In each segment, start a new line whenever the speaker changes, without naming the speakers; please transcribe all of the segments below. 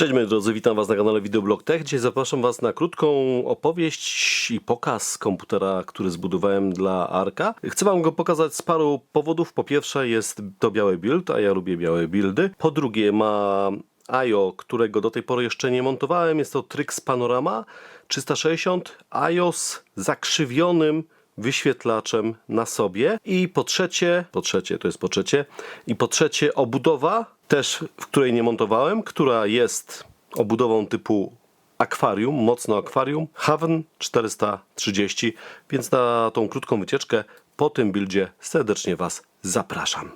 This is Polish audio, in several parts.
Cześć moi drodzy, witam Was na kanale Videoblog Tech. Dzisiaj zapraszam Was na krótką opowieść i pokaz komputera, który zbudowałem dla Arka. Chcę Wam go pokazać z paru powodów. Po pierwsze jest to biały build, a ja lubię białe buildy. Po drugie ma IO, którego do tej pory jeszcze nie montowałem. Jest to Trix Panorama 360 IO z zakrzywionym wyświetlaczem na sobie. I po trzecie, po trzecie, to jest po trzecie, i po trzecie obudowa, też w której nie montowałem, która jest obudową typu akwarium, mocno akwarium, Haven 430, więc na tą krótką wycieczkę po tym buildzie serdecznie Was zapraszam.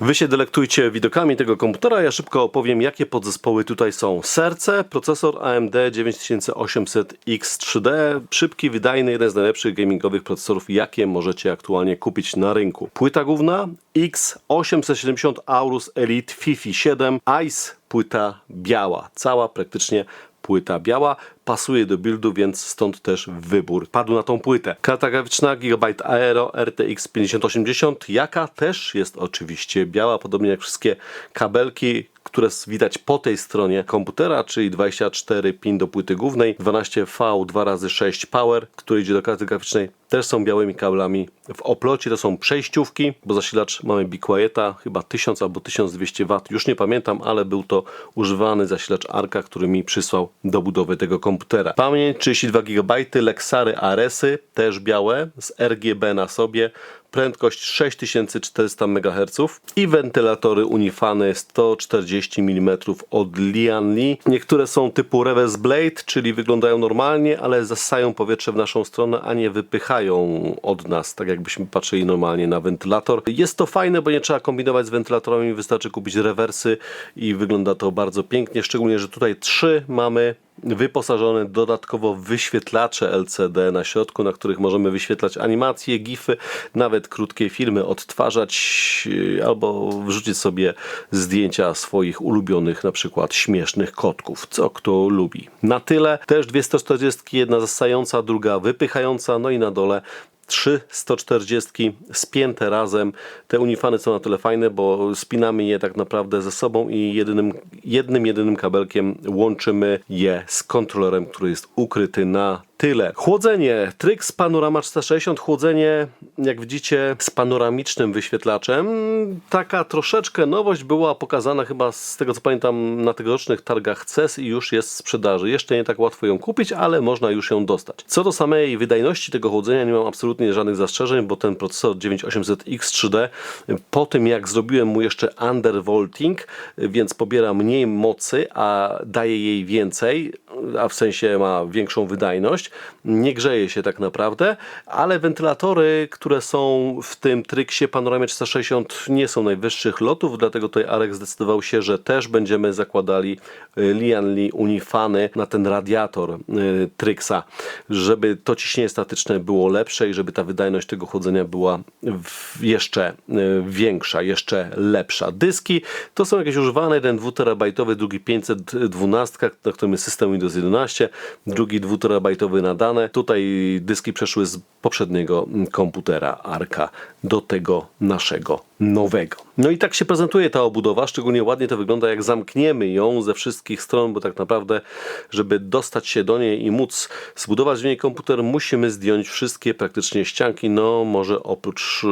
Wy się delektujcie widokami tego komputera, ja szybko opowiem jakie podzespoły tutaj są. Serce, procesor AMD 9800X3D, szybki, wydajny, jeden z najlepszych gamingowych procesorów jakie możecie aktualnie kupić na rynku. Płyta główna X870 Aorus Elite FIFI 7 ICE, płyta biała, cała praktycznie płyta biała, pasuje do buildu, więc stąd też wybór. Padł na tą płytę. Karta graficzna Gigabyte Aero RTX 5080, jaka też jest oczywiście biała, podobnie jak wszystkie kabelki, które widać po tej stronie komputera, czyli 24 pin do płyty głównej, 12V 2x6 Power, który idzie do karty graficznej, też są białymi kablami. W oplocie to są przejściówki, bo zasilacz mamy Be Quieta, chyba 1000 albo 1200 W, już nie pamiętam, ale był to używany zasilacz Arka, który mi przysłał do budowy tego komputera. Pamięć 32 GB, Lexary Aresy, też białe, z RGB na sobie, prędkość 6400 MHz i wentylatory Unifany 140 mm od Lianli. Niektóre są typu reverse blade, czyli wyglądają normalnie, ale zasają powietrze w naszą stronę, a nie wypychają od nas, tak jakbyśmy patrzyli normalnie na wentylator. Jest to fajne, bo nie trzeba kombinować z wentylatorami, wystarczy kupić rewersy i wygląda to bardzo pięknie, szczególnie, że tutaj trzy mamy wyposażone dodatkowo w wyświetlacze LCD na środku, na których możemy wyświetlać animacje, gify, nawet krótkie filmy odtwarzać yy, albo wrzucić sobie zdjęcia swoich ulubionych, na przykład śmiesznych kotków, co kto lubi. Na tyle też dwie 140, jedna zasająca, druga wypychająca, no i na dole trzy 140 spięte razem. Te unifany są na tyle fajne, bo spinamy je tak naprawdę ze sobą i jedynym, jednym, jedynym kabelkiem łączymy je z kontrolerem, który jest ukryty na tyle. Chłodzenie. Trix Panorama 460. Chłodzenie, jak widzicie, z panoramicznym wyświetlaczem. Taka troszeczkę nowość była pokazana chyba z tego co pamiętam na tegorocznych targach CES i już jest w sprzedaży. Jeszcze nie tak łatwo ją kupić, ale można już ją dostać. Co do samej wydajności tego chłodzenia nie mam absolutnie żadnych zastrzeżeń, bo ten procesor 9800X3D po tym jak zrobiłem mu jeszcze undervolting, więc pobiera mniej mocy, a daje jej więcej, a w sensie ma większą wydajność, nie grzeje się tak naprawdę, ale wentylatory, które są w tym Trixie Panoramie 460 nie są najwyższych lotów, dlatego tutaj Arek zdecydował się, że też będziemy zakładali y, Lianli Unifany na ten radiator y, Trixa, żeby to ciśnienie statyczne było lepsze i żeby ta wydajność tego chłodzenia była jeszcze y, większa, jeszcze lepsza. Dyski to są jakieś używane, jeden 2 terabajtowy, drugi 512, na którym jest system Windows 11, drugi 2 terabajtowy na dane. Tutaj dyski przeszły z poprzedniego komputera Arka do tego naszego nowego. No i tak się prezentuje ta obudowa, szczególnie ładnie to wygląda jak zamkniemy ją ze wszystkich stron, bo tak naprawdę, żeby dostać się do niej i móc zbudować w niej komputer, musimy zdjąć wszystkie praktycznie ścianki, no może oprócz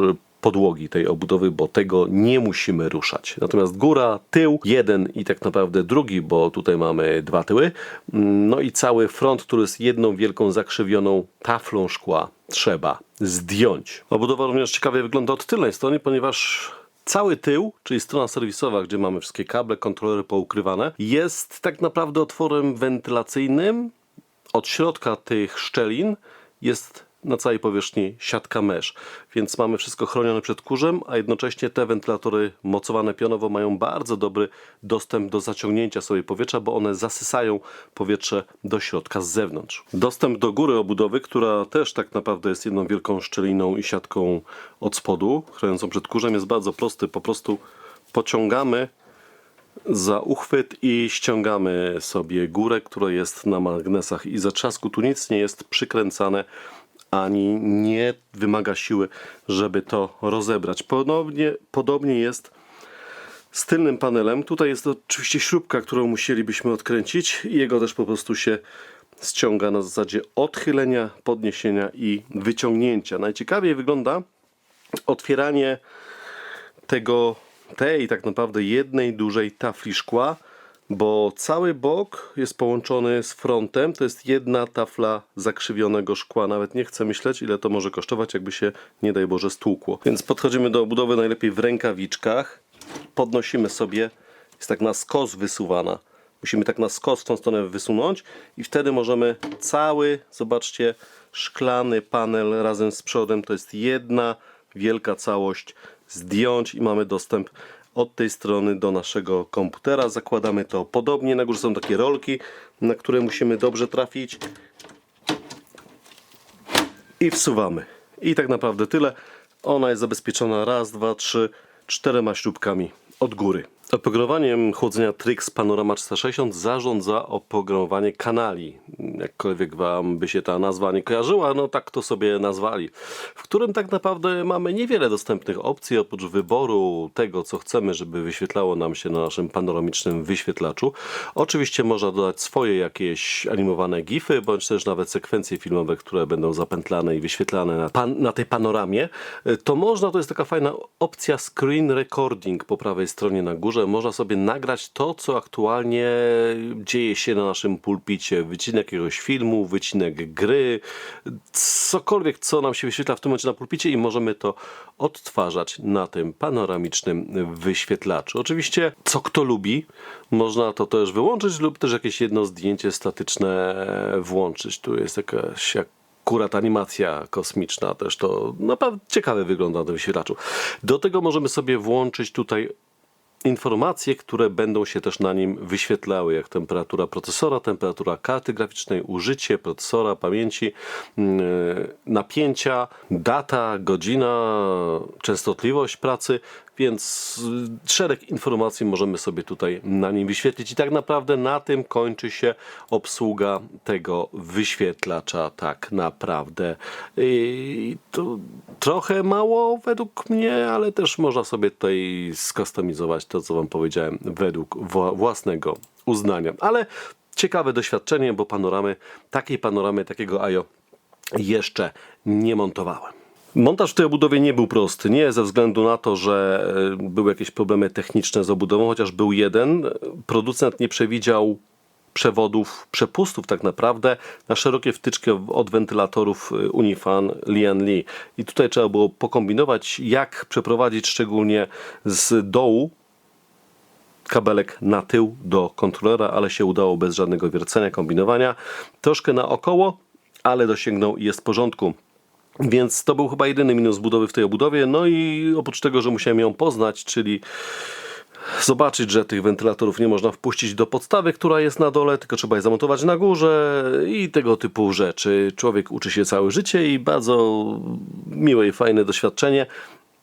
podłogi tej obudowy, bo tego nie musimy ruszać. Natomiast góra, tył, jeden i tak naprawdę drugi, bo tutaj mamy dwa tyły, mm, no i cały front, który jest jedną wielką zakrzywioną taflą szkła, trzeba zdjąć. Obudowa również ciekawie wygląda od tylnej strony, ponieważ Cały tył, czyli strona serwisowa, gdzie mamy wszystkie kable, kontrolery poukrywane, jest tak naprawdę otworem wentylacyjnym. Od środka tych szczelin jest na całej powierzchni siatka mesh, więc mamy wszystko chronione przed kurzem, a jednocześnie te wentylatory mocowane pionowo mają bardzo dobry dostęp do zaciągnięcia sobie powietrza, bo one zasysają powietrze do środka z zewnątrz. Dostęp do góry obudowy, która też tak naprawdę jest jedną wielką szczeliną i siatką od spodu, chroniącą przed kurzem, jest bardzo prosty. Po prostu pociągamy za uchwyt i ściągamy sobie górę, która jest na magnesach i zatrzasku. Tu nic nie jest przykręcane ani nie wymaga siły, żeby to rozebrać. Podobnie, podobnie jest z tylnym panelem. Tutaj jest oczywiście śrubka, którą musielibyśmy odkręcić jego też po prostu się ściąga na zasadzie odchylenia, podniesienia i wyciągnięcia. Najciekawiej wygląda otwieranie tego, tej tak naprawdę jednej dużej tafli szkła, bo cały bok jest połączony z frontem. To jest jedna tafla zakrzywionego szkła. Nawet nie chcę myśleć, ile to może kosztować, jakby się, nie daj Boże, stłukło. Więc podchodzimy do obudowy najlepiej w rękawiczkach. Podnosimy sobie, jest tak na skos wysuwana. Musimy tak na skos w tą stronę wysunąć i wtedy możemy cały, zobaczcie, szklany panel razem z przodem, to jest jedna wielka całość, zdjąć i mamy dostęp od tej strony do naszego komputera. Zakładamy to podobnie. Na górze są takie rolki, na które musimy dobrze trafić. I wsuwamy. I tak naprawdę tyle. Ona jest zabezpieczona raz, dwa, trzy, czterema śrubkami od góry. Oprogramowaniem chłodzenia Trix Panorama 360 zarządza oprogramowanie kanali. Jakkolwiek Wam by się ta nazwa nie kojarzyła, no tak to sobie nazwali. W którym tak naprawdę mamy niewiele dostępnych opcji, oprócz wyboru tego, co chcemy, żeby wyświetlało nam się na naszym panoramicznym wyświetlaczu. Oczywiście można dodać swoje jakieś animowane gify, bądź też nawet sekwencje filmowe, które będą zapętlane i wyświetlane na, pan, na tej panoramie. To można, to jest taka fajna opcja screen recording po prawej stronie na górze że można sobie nagrać to, co aktualnie dzieje się na naszym pulpicie. Wycinek jakiegoś filmu, wycinek gry, cokolwiek, co nam się wyświetla w tym momencie na pulpicie i możemy to odtwarzać na tym panoramicznym wyświetlaczu. Oczywiście, co kto lubi, można to też wyłączyć lub też jakieś jedno zdjęcie statyczne włączyć. Tu jest jakaś jak akurat animacja kosmiczna też to naprawdę ciekawe wygląda na tym wyświetlaczu. Do tego możemy sobie włączyć tutaj informacje, które będą się też na nim wyświetlały, jak temperatura procesora, temperatura karty graficznej, użycie procesora, pamięci, mm, napięcia, data, godzina, częstotliwość pracy, więc szereg informacji możemy sobie tutaj na nim wyświetlić i tak naprawdę na tym kończy się obsługa tego wyświetlacza tak naprawdę. I to trochę mało według mnie, ale też można sobie tutaj skustomizować to, co Wam powiedziałem, według własnego uznania. Ale ciekawe doświadczenie, bo panoramy, takiej panoramy, takiego IO jeszcze nie montowałem. Montaż w tej obudowie nie był prosty. Nie ze względu na to, że e, były jakieś problemy techniczne z obudową, chociaż był jeden. Producent nie przewidział przewodów, przepustów tak naprawdę na szerokie wtyczki od wentylatorów e, Unifan Lian Li. I tutaj trzeba było pokombinować, jak przeprowadzić szczególnie z dołu kabelek na tył do kontrolera, ale się udało bez żadnego wiercenia, kombinowania. Troszkę naokoło, ale dosięgnął i jest w porządku. Więc to był chyba jedyny minus budowy w tej obudowie. No i oprócz tego, że musiałem ją poznać, czyli zobaczyć, że tych wentylatorów nie można wpuścić do podstawy, która jest na dole, tylko trzeba je zamontować na górze i tego typu rzeczy. Człowiek uczy się całe życie i bardzo miłe i fajne doświadczenie.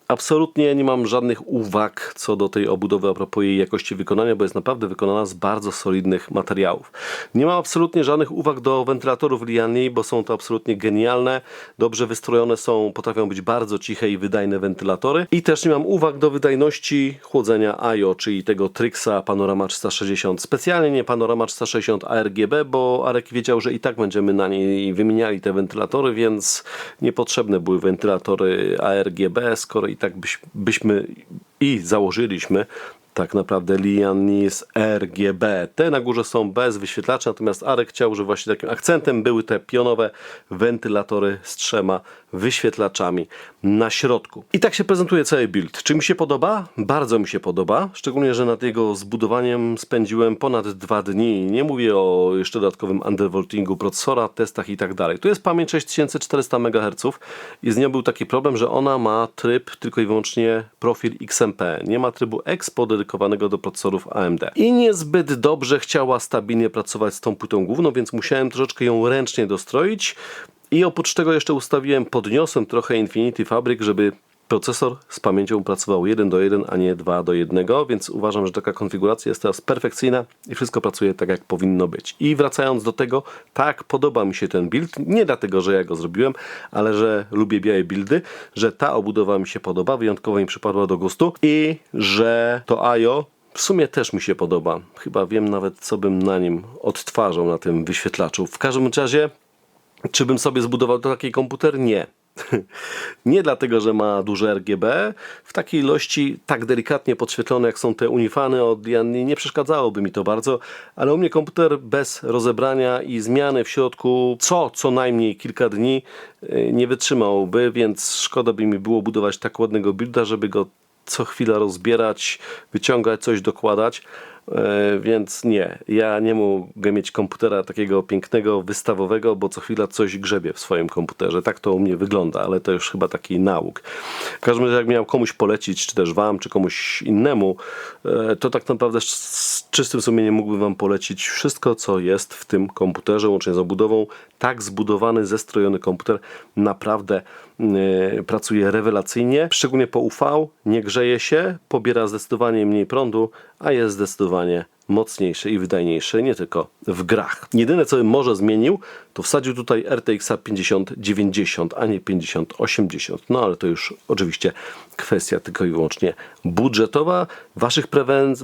Absolutnie nie mam żadnych uwag co do tej obudowy a propos jej jakości wykonania, bo jest naprawdę wykonana z bardzo solidnych materiałów. Nie mam absolutnie żadnych uwag do wentylatorów Liani, bo są to absolutnie genialne, dobrze wystrojone są, potrafią być bardzo ciche i wydajne wentylatory. I też nie mam uwag do wydajności chłodzenia IO, czyli tego Trixa Panorama 360. Specjalnie nie Panorama 360 ARGB, bo Arek wiedział, że i tak będziemy na niej wymieniali te wentylatory, więc niepotrzebne były wentylatory ARGB, skoro i tak byś, byśmy i założyliśmy tak naprawdę Lianis RGB. Te na górze są bez wyświetlacza, natomiast Arek chciał, że właśnie takim akcentem były te pionowe wentylatory z trzema wyświetlaczami na środku. I tak się prezentuje cały build. Czy mi się podoba? Bardzo mi się podoba, szczególnie, że nad jego zbudowaniem spędziłem ponad dwa dni. Nie mówię o jeszcze dodatkowym undervoltingu procesora, testach i tak dalej. Tu jest pamięć 6400 MHz i z nią był taki problem, że ona ma tryb tylko i wyłącznie profil XMP. Nie ma trybu Expo dedykowanego do procesorów AMD. I niezbyt dobrze chciała stabilnie pracować z tą płytą główną, więc musiałem troszeczkę ją ręcznie dostroić. I oprócz tego jeszcze ustawiłem, podniosłem trochę Infinity Fabric, żeby Procesor z pamięcią pracował 1 do 1, a nie 2 do 1, więc uważam, że taka konfiguracja jest teraz perfekcyjna i wszystko pracuje tak, jak powinno być. I wracając do tego, tak, podoba mi się ten build. Nie dlatego, że ja go zrobiłem, ale że lubię białe buildy, że ta obudowa mi się podoba, wyjątkowo mi przypadła do gustu i że to IO w sumie też mi się podoba. Chyba wiem nawet, co bym na nim odtwarzał, na tym wyświetlaczu. W każdym razie, czy bym sobie zbudował taki komputer? Nie. Nie dlatego, że ma duże RGB, w takiej ilości tak delikatnie podświetlone jak są te Unifany od Janny nie przeszkadzałoby mi to bardzo, ale u mnie komputer bez rozebrania i zmiany w środku co co najmniej kilka dni y, nie wytrzymałby, więc szkoda by mi było budować tak ładnego builda, żeby go co chwila rozbierać, wyciągać, coś dokładać. E, Więc nie, ja nie mogę mieć komputera takiego pięknego, wystawowego, bo co chwila coś grzebie w swoim komputerze. Tak to u mnie wygląda, ale to już chyba taki nauk. W każdym razie, jak miał komuś polecić, czy też wam, czy komuś innemu, e, to tak naprawdę z- czystym sumieniem mógłbym wam polecić wszystko, co jest w tym komputerze, łącznie z obudową. Tak zbudowany, zestrojony komputer naprawdę e, pracuje rewelacyjnie, szczególnie po UV, nie grzeje się, pobiera zdecydowanie mniej prądu, a jest zdecydowanie mocniejszy i wydajniejszy, nie tylko w grach. Jedyne co może zmienił, to wsadził tutaj RTX 5090, a nie 5080. No ale to już oczywiście kwestia tylko i wyłącznie budżetowa, waszych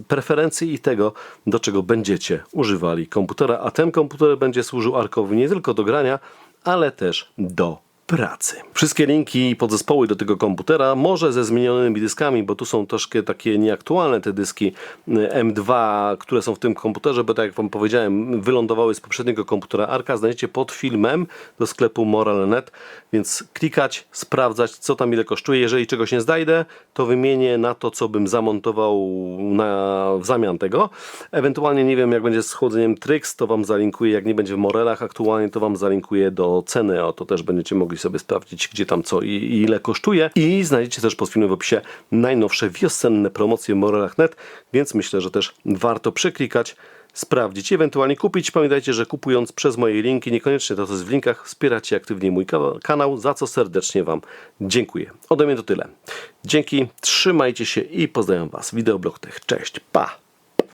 preferencji i tego, do czego będziecie używali komputera, a ten komputer będzie służył Arkowi nie tylko do grania, ale też do pracy. Wszystkie linki i podzespoły do tego komputera, może ze zmienionymi dyskami, bo tu są troszkę takie nieaktualne te dyski y, M2, które są w tym komputerze, bo tak jak Wam powiedziałem, wylądowały z poprzedniego komputera Arka, znajdziecie pod filmem do sklepu Moral.net, więc klikać, sprawdzać, co tam ile kosztuje. Jeżeli czegoś nie znajdę, to wymienię na to, co bym zamontował na, w zamian tego. Ewentualnie nie wiem, jak będzie z chłodzeniem Trix, to Wam zalinkuję, jak nie będzie w Morelach aktualnie, to Wam zalinkuję do ceny, o to też będziecie mogli sobie sprawdzić, gdzie tam co i, i ile kosztuje. I znajdziecie też pod filmem w opisie najnowsze wiosenne promocje Morelach.net, więc myślę, że też warto przeklikać, sprawdzić, ewentualnie kupić. Pamiętajcie, że kupując przez moje linki, niekoniecznie to, co jest w linkach, wspieracie aktywnie mój ka- kanał, za co serdecznie Wam dziękuję. Ode mnie to tyle. Dzięki, trzymajcie się i pozdrawiam Was. Wideoblog Tech. Cześć, pa!